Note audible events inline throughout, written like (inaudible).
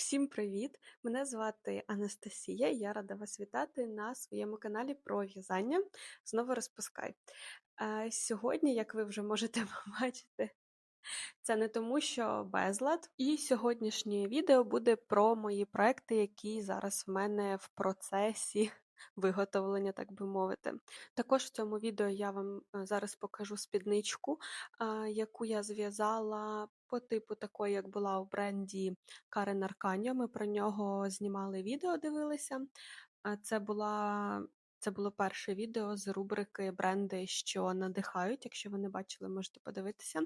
Всім привіт! Мене звати Анастасія, я рада вас вітати на своєму каналі про в'язання. Знову розпускай. Е, Сьогодні, як ви вже можете (laughs) побачити, це не тому, що безлад. І сьогоднішнє відео буде про мої проекти, які зараз в мене в процесі (laughs) виготовлення, так би мовити. Також в цьому відео я вам е, зараз покажу спідничку, е, яку я зв'язала по типу такої, як була у бренді Карен Арканьо. Ми про нього знімали відео, дивилися. Це була. Це було перше відео з рубрики бренди, що надихають. Якщо ви не бачили, можете подивитися.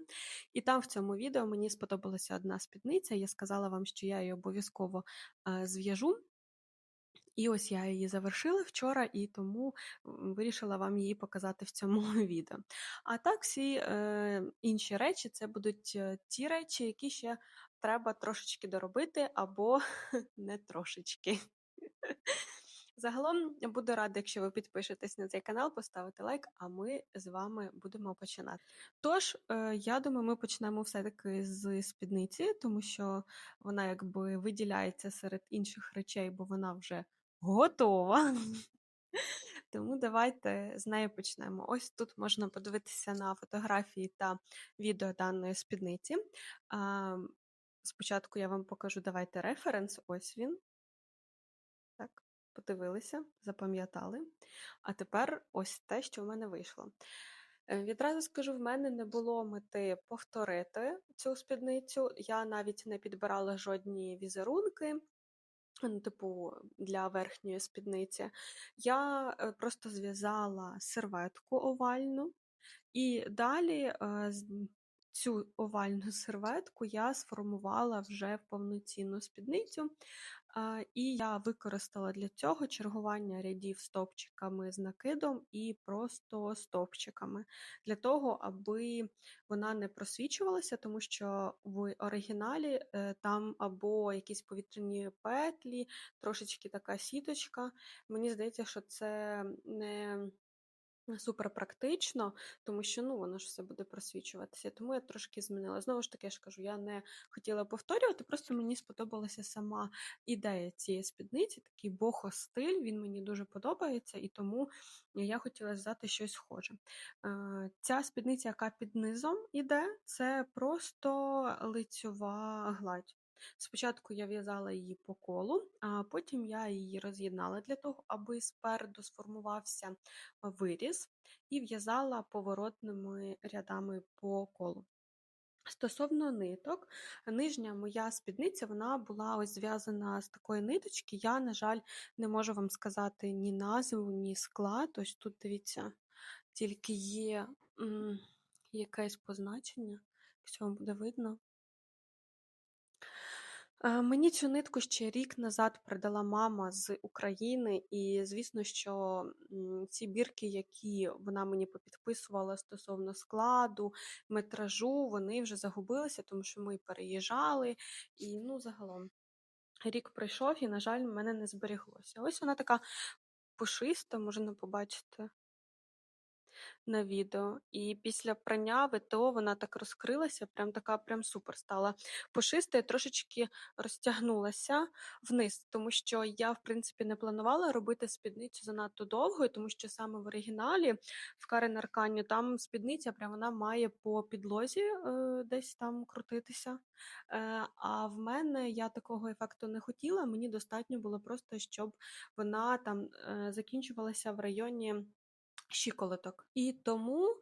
І там в цьому відео мені сподобалася одна спідниця. Я сказала вам, що я її обов'язково е, зв'яжу. І ось я її завершила вчора, і тому вирішила вам її показати в цьому (laughs) відео. А так, всі е, інші речі це будуть е, ті речі, які ще треба трошечки доробити, або (laughs) не трошечки. (laughs) Загалом буду рада, якщо ви підпишетесь на цей канал, поставите лайк, а ми з вами будемо починати. Тож, е, я думаю, ми почнемо все-таки з спідниці, тому що вона якби виділяється серед інших речей, бо вона вже готова. Тому давайте з нею почнемо. Ось тут можна подивитися на фотографії та відео даної спідниці. Спочатку я вам покажу, давайте референс. Ось він. Так, подивилися, запам'ятали. А тепер ось те, що в мене вийшло. Е, Відразу скажу, в мене не було мети повторити цю спідницю. Я навіть не підбирала жодні візерунки, ну, типу, для верхньої спідниці. Я е, просто зв'язала серветку овальну, і далі е, цю овальну (laughs) серветку я сформувала вже в повноцінну спідницю. І я використала для цього чергування рядів стовпчиками з накидом і просто стовпчиками, для того, аби вона не просвічувалася, тому що в оригіналі е, там або якісь повітряні петлі, трошечки така сіточка. Мені здається, що це не Супер практично, тому що ну воно ж все буде просвічуватися. Тому я трошки змінила. Знову ж таки, я ж кажу, я не хотіла повторювати, просто мені сподобалася сама ідея цієї спідниці, такий бохо-стиль, він мені дуже подобається, і тому я хотіла зв'язати щось схоже. Е, Ця спідниця, яка під низом іде, це просто лицьова гладь. Спочатку я в'язала її по колу, а потім я її роз'єднала для того, аби спереду сформувався виріз, і в'язала поворотними рядами по колу. Стосовно ниток, нижня моя спідниця вона була ось зв'язана з такої ниточки. Я, на жаль, не можу вам сказати ні назву, ні склад. Ось тут, дивіться, тільки є м, якесь позначення, якщо вам буде видно. Е, Мені цю нитку ще рік назад передала мама з України, і звісно, що ці бірки, які вона мені попідписувала стосовно складу, метражу, вони вже загубилися, тому що ми переїжджали. І ну, загалом рік пройшов, і, на жаль, в мене не зберіглося. Ось вона така пушиста, можна побачити на відео. І після прання ВТО вона так розкрилася, прям така прям супер стала пушиста трошечки розтягнулася вниз, тому що я, в принципі, не планувала робити спідницю занадто довгою, тому що саме в оригіналі в Карен Аркані там спідниця прям вона має по підлозі е, десь там крутитися. Е, а в мене я такого ефекту не хотіла. Мені достатньо було просто, щоб вона там е, закінчувалася в районі щиколоток. І тому,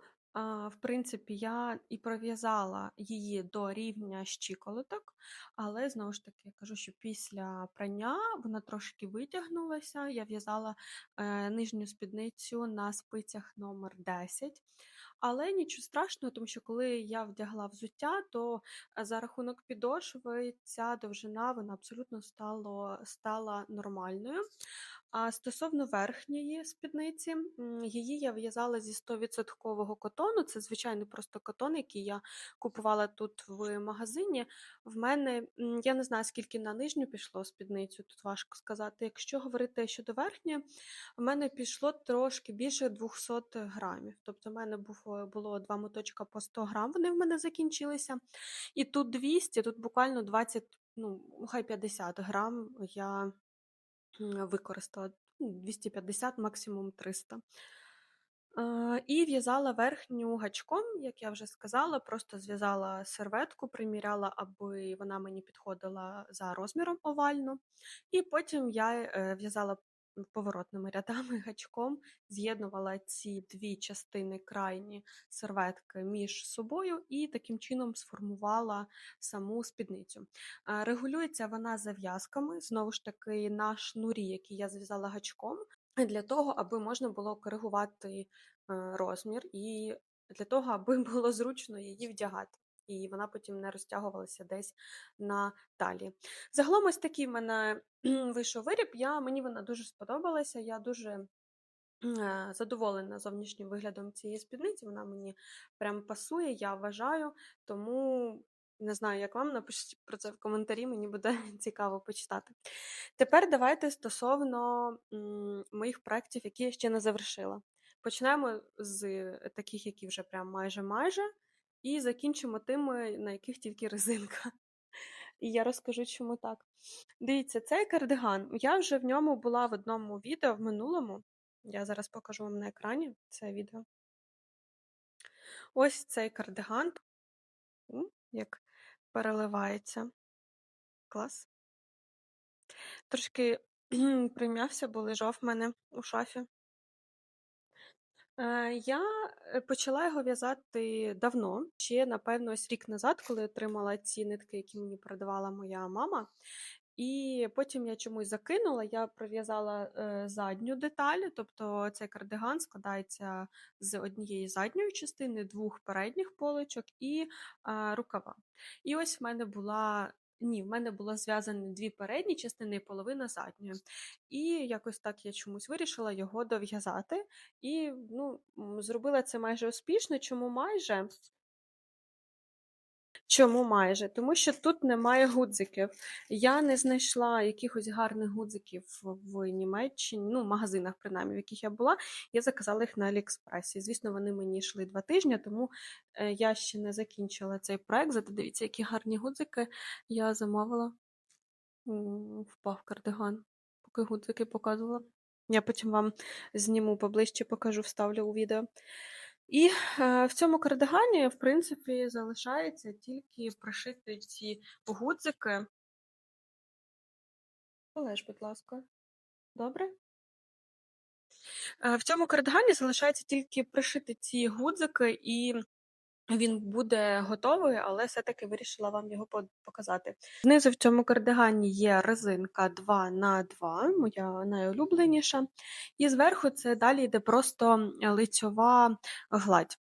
в принципі, я і пров'язала її до рівня щиколоток, але знову ж таки я кажу, що після прання вона трошки витягнулася. Я в'язала е, нижню спідницю на спицях номер 10. Але нічого страшного, тому що коли я вдягла взуття, то е, за рахунок підошви ця довжина вона абсолютно стало, стала нормальною. А стосовно верхньої спідниці, її я в'язала зі 100% котону. Це звичайний просто котон, який я купувала тут в магазині. В мене я не знаю, скільки на нижню пішло спідницю, тут важко сказати. Якщо говорити щодо верхньої, в мене пішло трошки більше 200 грамів. Тобто, в мене е, було два моточка по 100 грам, вони в мене закінчилися. І тут 200, тут буквально 20 ну, хай 50 грам я використала, ну, 250, максимум 300. Е, І в'язала верхню гачком, як я вже сказала, просто зв'язала серветку, приміряла, аби вона мені підходила за розміром овально. І потім я е, в'язала поворотними рядами (laughs) гачком, з'єднувала ці дві частини крайні серветки між собою і таким чином сформувала саму спідницю. Регулюється вона зав'язками, знову ж таки, на шнурі, який я зв'язала гачком, для того, аби можна було коригувати е, розмір, і для того, аби (laughs) було зручно її вдягати. І вона потім не розтягувалася десь на талії. Загалом ось такий в мене вийшов виріб. Я, мені вона дуже сподобалася. Я дуже е, задоволена зовнішнім виглядом цієї спідниці. Вона мені прям пасує, я вважаю. Тому не знаю, як вам напишіть про це в коментарі, мені буде (laughs) цікаво почитати. Тепер давайте стосовно моїх проєктів, які я ще не завершила. Почнемо з таких, які вже прям майже-майже, і закінчимо тими, на яких тільки резинка. І я розкажу, чому так. Дивіться, цей кардиган. Я вже в ньому була в одному відео в минулому. Я зараз покажу вам на екрані це відео. Ось цей кардиган, як переливається. Клас. Трошки прим'явся, бо лежав в мене у шафі. Е, Я е, почала його в'язати давно, ще, напевно, ось рік назад, коли отримала ці нитки, які мені продавала моя мама. І потім я чомусь закинула, я пров'язала е, задню деталь, тобто цей кардиган складається з однієї задньої частини, двох передніх полочок і рукава. І ось в мене була. Ні, в мене було зв'язані дві передні частини і половина задньої. І якось так я чомусь вирішила його дов'язати. І ну, зробила це майже успішно. Чому майже? Чому майже? Тому що тут немає гудзиків. Я не знайшла якихось гарних гудзиків в Німеччині, ну, в магазинах, принаймні, в яких я була. Я заказала їх на Аліекспресі. Звісно, вони мені йшли два тижні, тому е, я ще не закінчила цей проект. Зате дивіться, які гарні гудзики я замовила. Впав кардиган, поки гудзики показувала. Я потім вам зніму поближче, покажу, вставлю у відео. І е, в цьому кардигані, в принципі, залишається тільки пришити ці гудзики. Олеж, будь ласка. Добре? Е, В цьому кардигані залишається тільки пришити ці гудзики, і він буде готовий, але все-таки вирішила вам його показати. Знизу в цьому кардигані є резинка 2 на 2 моя найулюбленіша. І зверху це далі йде просто лицьова гладь.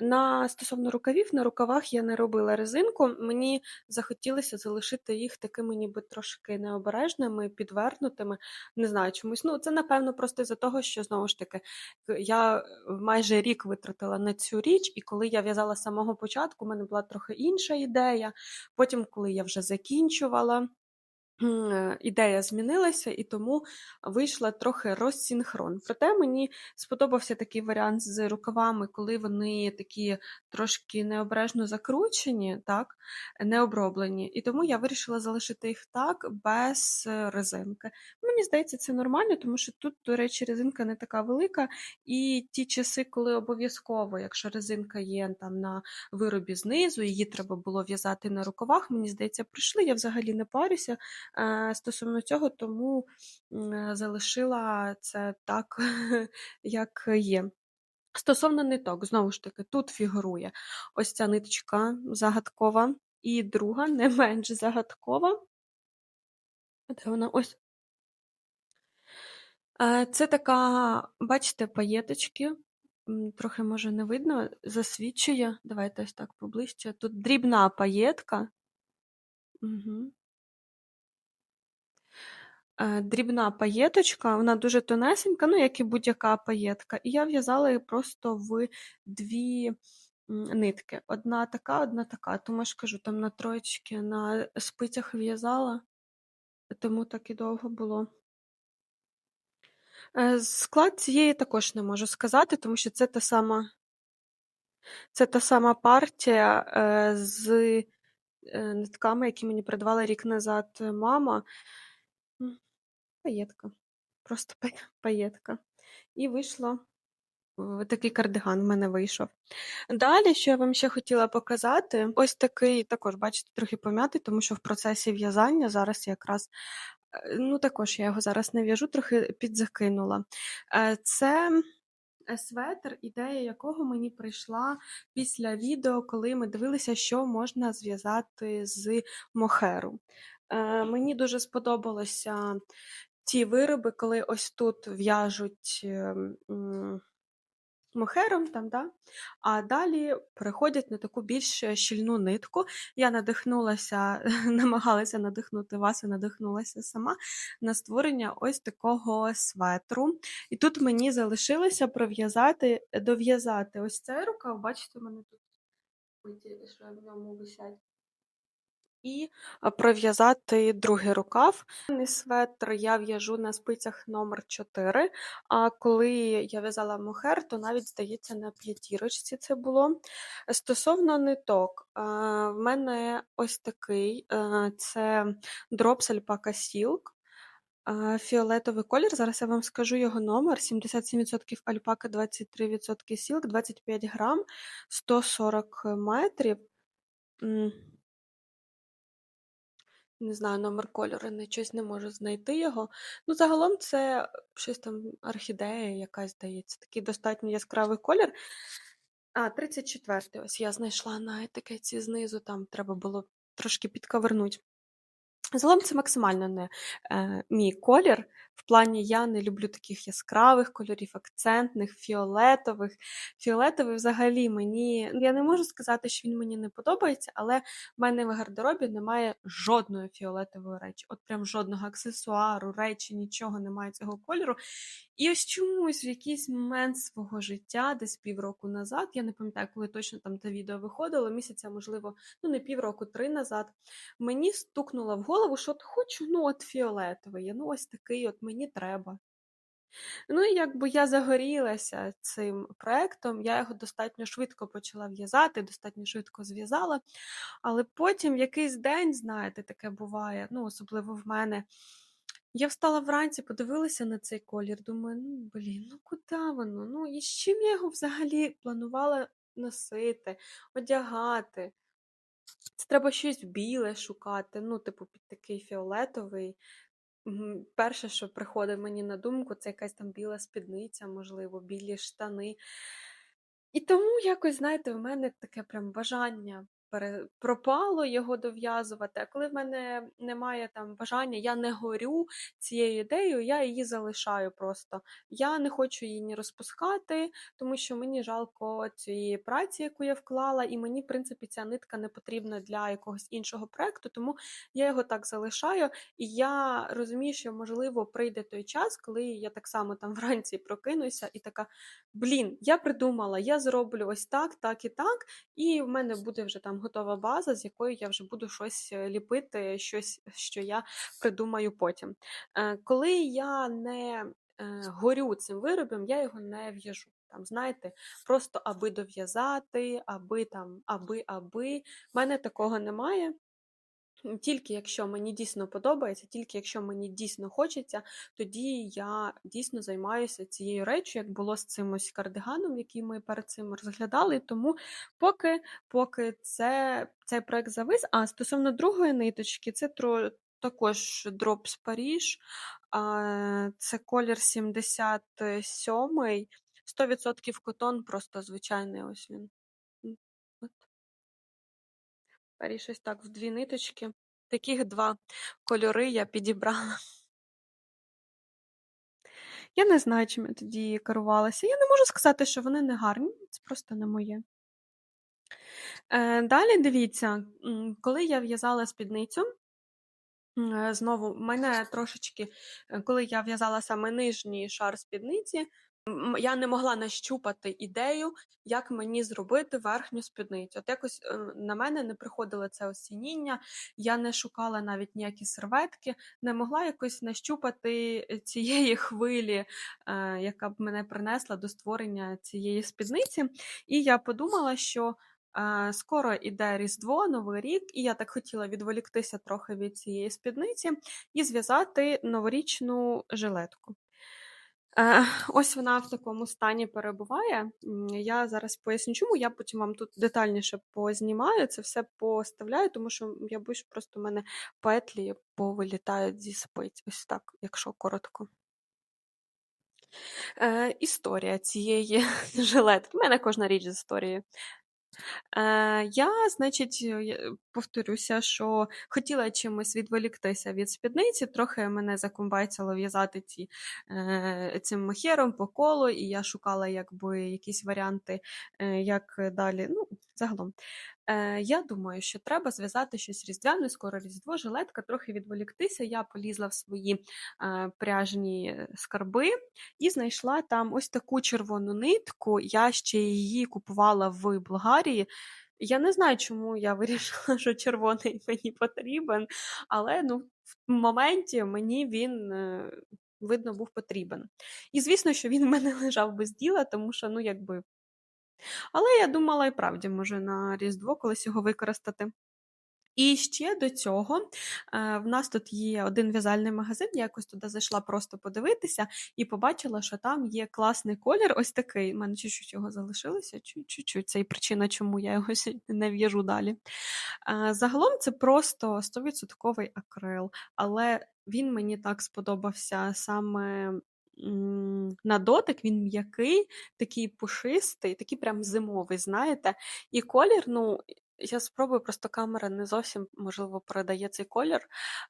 На стосовно рукавів, на рукавах я не робила резинку. Мені захотілося залишити їх такими, ніби трошки необережними, підвернутими. Не знаю чомусь. Ну, це напевно просто з-за того, що знову ж таки я майже рік витратила на цю річ, і коли я в'язала з самого початку, у мене була трохи інша ідея. Потім, коли я вже закінчувала. Е, Ідея змінилася, і тому вийшла трохи розсінхрон. Проте мені сподобався такий варіант з рукавами, коли вони такі трошки необережно закручені, так, не оброблені. І тому я вирішила залишити їх так, без е, резинки. Мені здається, це нормально, тому що тут, до речі, резинка не така велика, і ті часи, коли обов'язково, якщо резинка є там на виробі знизу, її треба було в'язати на рукавах, мені здається, прийшли. Я взагалі не парюся стосовно цього, тому е, залишила це так, (laughs) як є. Стосовно ниток, знову ж таки, тут фігурує ось ця ниточка загадкова, і друга, не менш загадкова. Де вона? Ось. Е, Це така, бачите, паєточки. Трохи, може, не видно, засвічує. Давайте ось так поближче. Тут дрібна паєтка. Угу. Е, дрібна паєточка, вона дуже тонесенька, ну, як і будь-яка паєтка. І я в'язала її просто в дві нитки. Одна така, одна така. Тому ж кажу, там на троєчки на спицях в'язала, тому так і довго було. Е, Склад цієї також не можу сказати, тому що це та сама, це та сама партія е, з нитками, які мені придбала рік назад мама. Паєтка. Просто паєтка. (laughs) І вийшло такий кардиган в мене вийшов. Далі, що я вам ще хотіла показати, ось такий також, бачите, трохи пом'ятий, тому що в процесі в'язання зараз якраз е, ну, також я його зараз не в'яжу, трохи підзакинула. Е, це е, светр, ідея якого мені прийшла після відео, коли ми дивилися, що можна зв'язати з мохеру. Мені дуже сподобалося ті вироби, коли ось тут в'яжуть. ем, мохером там, да? а далі переходять на таку більш щільну нитку. Я надихнулася, (laughs) намагалася надихнути вас і надихнулася сама на створення ось такого светру. І тут мені залишилося пров'язати, дов'язати ось цей рукав. Бачите, мене тут що в ньому висять. І пров'язати другий рукав. Светр я в'яжу на спицях номер 4 а коли я в'язала мохер, то навіть, здається, на п'ятірочці це було. Стосовно ниток, в мене ось такий це Drops Alpaca Silk. Фіолетовий колір, зараз я вам скажу його номер: 77% альпака, 23% сілк, 25 грам, 140 метрів. Не знаю, номер кольору, не щось не можу знайти його. Ну, загалом це щось там орхідея якась, здається, такий достатньо яскравий колір. А, 34-й ось я знайшла на етикетці знизу, там треба було трошки підковернути. Загалом це максимально не е, мій колір. В плані я не люблю таких яскравих кольорів, акцентних, фіолетових. Фіолетовий взагалі мені. ну, Я не можу сказати, що він мені не подобається, але в мене в гардеробі немає жодної фіолетової речі. От прям жодного аксесуару, речі, нічого немає цього кольору. І ось чомусь в якийсь момент свого життя, десь півроку назад, я не пам'ятаю, коли точно там те відео виходило, місяця, можливо, ну не півроку, три назад, мені стукнуло в голову, що от хочу, ну фіолетовий, ну ось такий от мені треба. Ну і якби я загорілася цим проектом, я його достатньо швидко почала в'язати, достатньо швидко зв'язала, але потім якийсь день, знаєте, таке буває, ну особливо в мене. Я встала вранці, подивилася на цей колір, думаю, ну блін, ну куди воно? Ну і з чим я його взагалі планувала носити, одягати? Це треба щось біле шукати, ну, типу, під такий фіолетовий. Перше, що приходить мені на думку, це якась там біла спідниця, можливо, білі штани. І тому якось, знаєте, в мене таке прям бажання. Пропало його дов'язувати. А коли в мене немає там бажання, я не горю цією ідеєю, я її залишаю просто. Я не хочу її ні розпускати, тому що мені жалко цієї праці, яку я вклала, і мені, в принципі, ця нитка не потрібна для якогось іншого проекту, тому я його так залишаю. І я розумію, що можливо прийде той час, коли я так само там (laughs) вранці прокинуся і така: блін, я придумала, я зроблю ось так, так і так, і в мене буде вже там готова база, з якої я вже буду щось е, ліпити, щось, що я придумаю потім. Е, Коли я не е, горю цим виробом, я його не в'яжу. Там, знаєте, просто аби дов'язати, аби там, аби, аби. В мене такого немає. Тільки якщо мені дійсно подобається, тільки якщо мені дійсно хочеться, тоді я дійсно займаюся цією речю, як було з цим ось кардиганом, який ми перед цим розглядали. Тому поки поки це, цей проект завис. А стосовно другої ниточки, це тро, також Drops а, це колір 77 100% котон, просто звичайний ось він. От. Ось так в дві ниточки. Таких два кольори я підібрала. Я не знаю, чим я тоді керувалася. Я не можу сказати, що вони не гарні, це просто не моє. Е, далі дивіться, коли я в'язала спідницю, е, знову мене трошечки, е, коли я в'язала саме нижній шар спідниці, я не могла нащупати ідею, як мені зробити верхню спідницю. От якось е, на мене не приходило це осініння, я не шукала навіть ніякі серветки, не могла якось нащупати е, цієї (laughs) хвилі, е, яка б мене принесла до створення цієї спідниці. І я подумала, що скоро іде Різдво, Новий рік, і я так хотіла відволіктися трохи від цієї спідниці і зв'язати новорічну жилетку. Е, ось вона в такому стані перебуває. Я зараз поясню, чому. Я потім вам тут детальніше познімаю, це все поставляю, тому що я боюсь, що просто в мене петлі повилітають зі спиць. Ось так, якщо коротко. Е, Історія цієї (laughs) жилетки. У мене кожна річ з історією. Я, значить, повторюся, що хотіла чимось відволіктися від спідниці, трохи мене закомбайцяло в'язати ці, е, цим махером по колу, і я шукала якби якісь варіанти, е, як далі. Ну, загалом. Е, Я думаю, що треба зв'язати щось різдвяне, скоро різдво, жилетка, трохи відволіктися. Я полізла в свої е, пряжні скарби і знайшла там ось таку червону нитку. Я ще її купувала в Болгарії. Я не знаю, чому я (laughs) вирішила, що червоний мені потрібен, але ну, в моменті мені він. Е, видно, був потрібен. І звісно, що він в мене (laughs) лежав без діла, тому що, ну, якби але я думала і правді, може, на Різдво колись його використати. І ще до цього е, в нас тут є один в'язальний магазин, я якось туди зайшла просто подивитися і побачила, що там є класний колір, ось такий. У мене чуть-чуть його залишилося, чуть-чуть. Це і причина, чому я його (laughs) не в'яжу далі. Е, загалом це просто 100% акрил, але він мені так сподобався саме на дотик він м'який, такий пушистий, такий прям зимовий, знаєте. І колір, ну, я спробую, просто камера не зовсім, можливо, передає цей колір,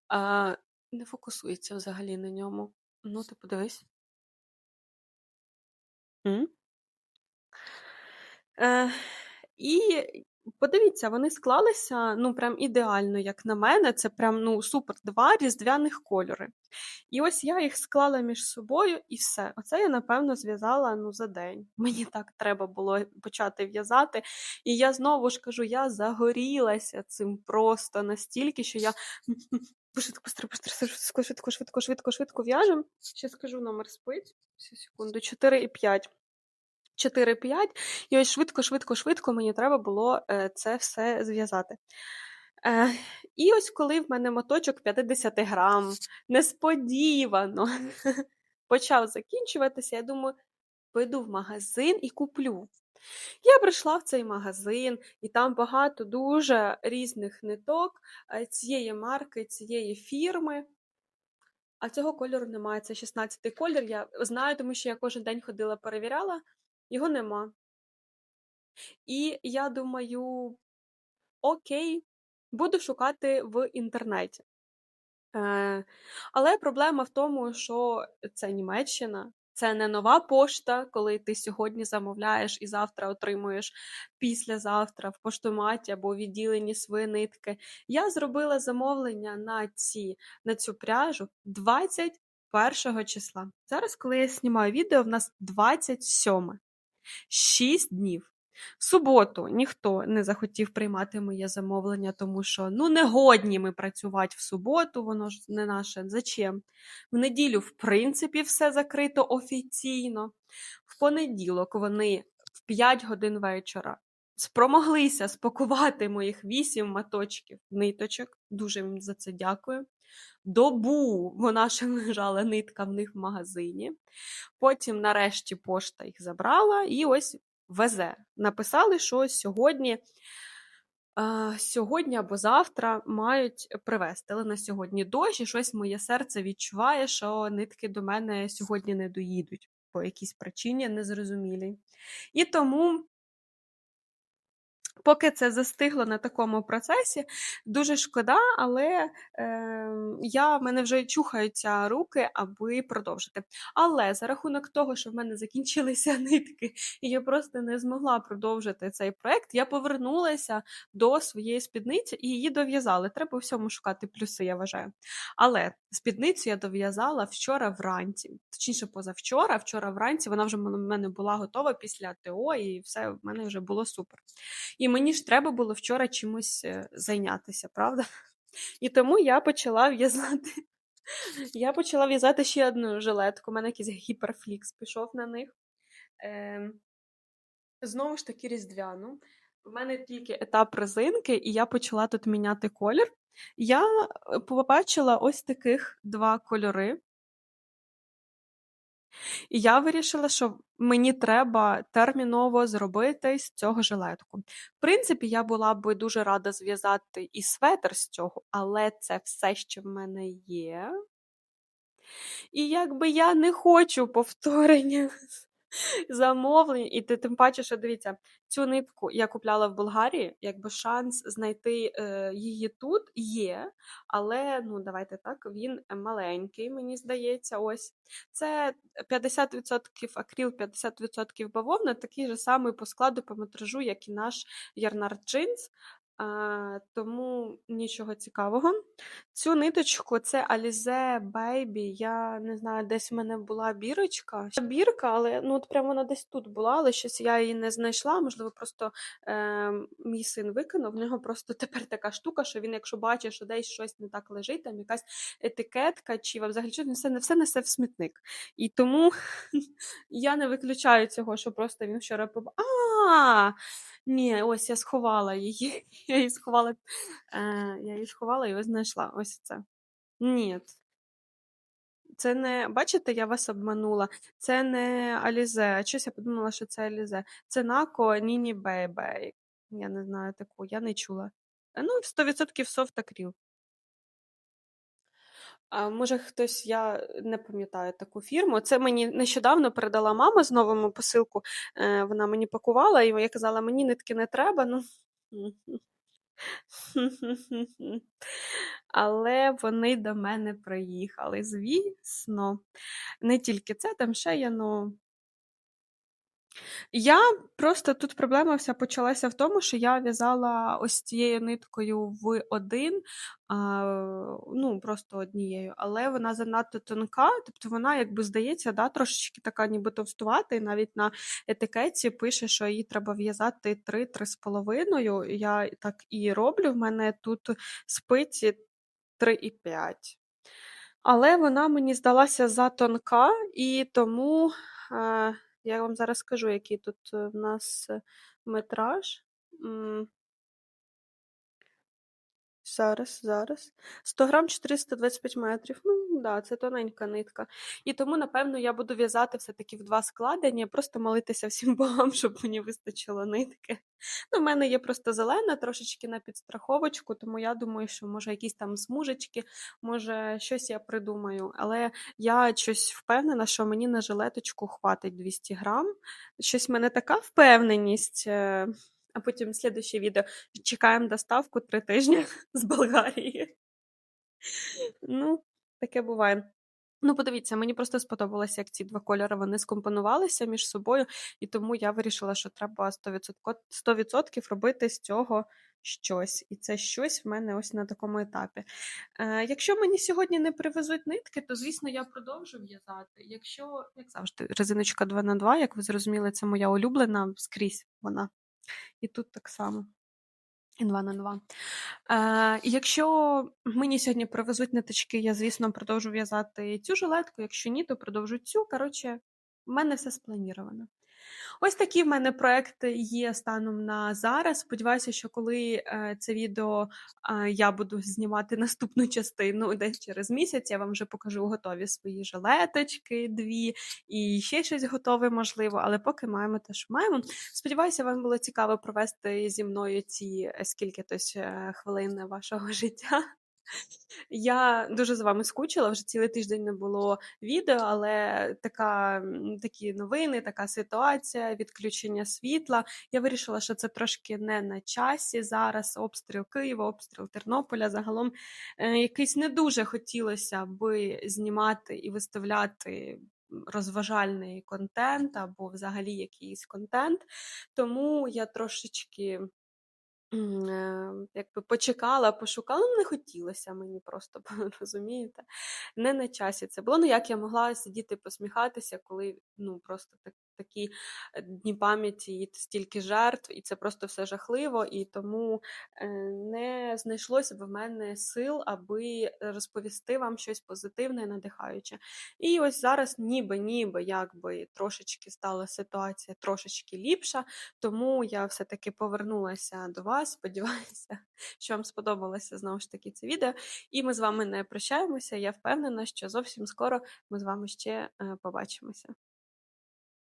а, не фокусується взагалі на ньому. Ну, ти подивись. М? Е, І подивіться, вони склалися ну, прям ідеально, як на мене. Це прям ну, супер два різдвяних кольори. І ось я їх склала між собою і все. Оце я, напевно, зв'язала ну, за день. (laughs) Мені так треба було почати в'язати. І я знову ж кажу, я загорілася цим просто настільки, що я. (laughs) Швидко, швидко, швидко, швидко, швидко, в'яжем. Ще скажу номер спиць. Секунду, 4 і 5. 4-5, і ось швидко, швидко, швидко мені треба було е, це все зв'язати. Е, І ось коли в мене моточок 50 грам, несподівано (laughs) почав закінчуватися, я думаю, пойду в магазин і куплю. Я прийшла в цей магазин, і там багато дуже різних ниток е, цієї марки, цієї фірми. А цього кольору немає. Це 16-й колір. Я знаю, тому що я кожен день ходила, перевіряла, його нема. І я думаю, окей, буду шукати в інтернеті. Е, Але проблема в тому, що це Німеччина, це не нова пошта, коли ти сьогодні замовляєш і завтра отримуєш післязавтра в поштоматі або відділенні свої нитки. Я зробила замовлення на ці, на цю пряжу 21 числа. Зараз, коли я знімаю відео, в нас 27. 6 днів. В суботу ніхто не захотів приймати моє замовлення, тому що ну не годні ми працювати в суботу, воно ж не наше. Зачем? В неділю, в принципі, все закрито офіційно. В понеділок вони в 5 годин вечора спромоглися спакувати моїх 8 маточків ниточок. Дуже їм за це дякую. Добу вона ще (laughs) лежала нитка в них в магазині. Потім, нарешті, пошта їх забрала і ось везе. Написали, що сьогодні. Сьогодні або завтра мають привезти, але на сьогодні дощ, і щось моє серце відчуває, що нитки до мене сьогодні не доїдуть по якійсь причині незрозумілій. І тому Поки це застигло на такому процесі, дуже шкода, але е, я, в мене вже чухаються руки, аби продовжити. Але за рахунок того, що в мене закінчилися (laughs) нитки, і я просто не змогла продовжити цей проект, я повернулася до своєї спідниці і її дов'язали. Треба всьому шукати плюси, я вважаю. Але спідницю я дов'язала вчора вранці, точніше, позавчора, вчора вранці вона вже в мене була готова після ТО, і все в мене вже було супер. І мені ж треба було вчора чимось е, зайнятися, правда? І тому я почала в'язати. Я почала в'язати ще одну жилетку. У мене якийсь гіперфлікс пішов на них. Е, Знову ж таки, різдвяну. В мене тільки етап резинки, і я почала тут міняти колір. Я, е, побачила ось таких 2 кольори. І я вирішила, що мені треба терміново зробити з цього жилетку. В принципі, я була би дуже рада зв'язати і светр з цього, але це все, що в мене є. І якби я не хочу повторення замовлень, і ти тим паче, що дивіться, цю нитку я купляла в Болгарії, якби шанс знайти, е, її тут є, але, ну, давайте так, він маленький, мені здається, ось. Це 50% акрил, 50% бавовна, такий же самий по складу, по метражу, як і наш Ярнард джинс. А, тому нічого цікавого. Цю ниточку це Alize Baby. Я не знаю, десь в мене була бірочка. Бірка, але ну от прямо вона десь тут була, але щось я її не знайшла. Можливо, просто е, мій син викинув. В нього просто тепер така штука, що він, якщо бачить, що десь щось не так лежить, там якась етикетка, чи взагалі щось, все, не все несе в смітник. І тому (laughs) я не виключаю цього, що просто він вчора побачив. Ні, ось я сховала її. (laughs) Я її сховала, е, я її сховала і ось знайшла. Ось це. Ні. Це не, бачите, я вас обманула. Це не Алізе. А щось я подумала, що це Алізе. Це Нако Ніні Бейбей. Я не знаю таку, я не чула. Е, Ну, 100% софт акріл. А може хтось, я не пам'ятаю таку фірму. Це мені нещодавно передала мама з новому посилку. Е, вона мені пакувала, і я казала, мені нитки не треба. Ну. (laughs) Але вони до мене приїхали, звісно. Не тільки це, там ще є, ну. Я просто тут проблема вся почалася в тому, що я в'язала ось цією ниткою в один, а, ну, просто однією, але вона занадто тонка, тобто вона, якби здається, да, трошечки така ніби товстувата, і навіть на етикетці пише, що її треба в'язати 3-3,5. Я так і роблю. В мене тут спиці 3,5. Але вона мені здалася затонка, і тому. Я вам зараз скажу, який тут е, в нас е, метраж. Зараз, зараз. 100 грам 425 метрів. Ну, да, це тоненька нитка. І тому, напевно, я буду в'язати все-таки в два складення, просто молитися всім (laughs) богам, щоб мені вистачило нитки. Ну, в мене є просто зелена, трошечки на підстраховочку, тому я думаю, що може якісь там смужечки, може щось я придумаю. Але я щось впевнена, що мені на жилеточку хватить 200 грам. Щось в мене така впевненість. А потім слідуще відео. Чекаємо доставку 3 тижні з Болгарії. Ну, таке буває. Ну, подивіться, мені просто сподобалося, як ці два кольори вони скомпонувалися між собою, і тому я вирішила, що треба 100%, 100% робити з цього щось. І це щось в мене ось на такому етапі. Е, якщо мені сьогодні не привезуть нитки, то, звісно, я продовжу в'язати. Якщо, як завжди, резиночка 2 на 2 як ви зрозуміли, це моя улюблена скрізь вона. І тут так само. І 2 на 2. Е, якщо мені сьогодні привезуть ниточки, я, звісно, продовжу в'язати цю жилетку. Якщо ні, то продовжу цю. Коротше, в мене все спланіровано. Ось такі в мене проекти є станом на зараз. Сподіваюся, що коли е, це відео е, я буду знімати (laughs) наступну частину десь через місяць, я вам вже покажу готові свої жилеточки, дві і ще щось готове, можливо, але поки маємо те, що маємо. Сподіваюся, вам було цікаво провести зі мною ці е, скільки тось хвилин вашого (laughs) життя. Я дуже за вами скучила, вже цілий тиждень не було відео, але така, такі новини, така ситуація, відключення світла. Я вирішила, що це трошки не на часі зараз. Обстріл Києва, обстріл Тернополя. Загалом е, якийсь не дуже хотілося би знімати і виставляти. Розважальний контент або взагалі якийсь контент. Тому я трошечки якби почекала, пошукала, ну, не хотілося мені просто, (laughs) розумієте? Не на часі це було. Ну, як я могла сидіти посміхатися, коли ну, просто так такі е, дні пам'яті, і стільки жертв, і це просто все жахливо. І тому е, не знайшлося б в мене сил, аби розповісти вам щось позитивне і надихаюче. І ось зараз, ніби, ніби якби трошечки стала ситуація трошечки ліпша, тому я все-таки повернулася до вас. Сподіваюся, (laughs) що вам сподобалося знову ж таки це відео. І ми з вами не прощаємося. Я впевнена, що зовсім скоро ми з вами ще е, побачимося.